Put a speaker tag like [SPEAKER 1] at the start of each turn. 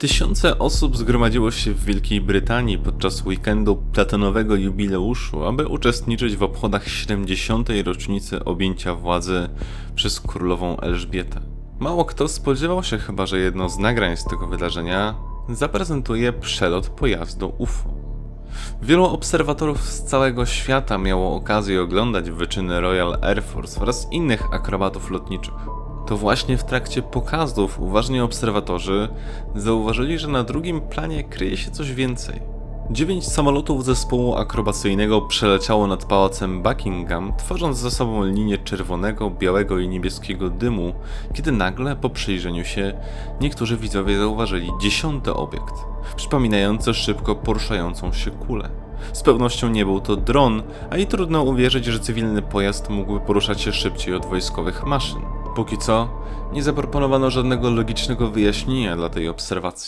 [SPEAKER 1] Tysiące osób zgromadziło się w Wielkiej Brytanii podczas weekendu platonowego jubileuszu, aby uczestniczyć w obchodach 70. rocznicy objęcia władzy przez królową Elżbietę. Mało kto spodziewał się chyba, że jedno z nagrań z tego wydarzenia zaprezentuje przelot pojazdu UFO. Wielu obserwatorów z całego świata miało okazję oglądać wyczyny Royal Air Force oraz innych akrobatów lotniczych. To właśnie w trakcie pokazów uważni obserwatorzy zauważyli, że na drugim planie kryje się coś więcej. Dziewięć samolotów zespołu akrobacyjnego przeleciało nad pałacem Buckingham, tworząc za sobą linię czerwonego, białego i niebieskiego dymu, kiedy nagle po przyjrzeniu się niektórzy widzowie zauważyli dziesiąty obiekt, przypominający szybko poruszającą się kulę. Z pewnością nie był to dron, a i trudno uwierzyć, że cywilny pojazd mógłby poruszać się szybciej od wojskowych maszyn. Póki co, nie zaproponowano żadnego logicznego wyjaśnienia dla tej obserwacji.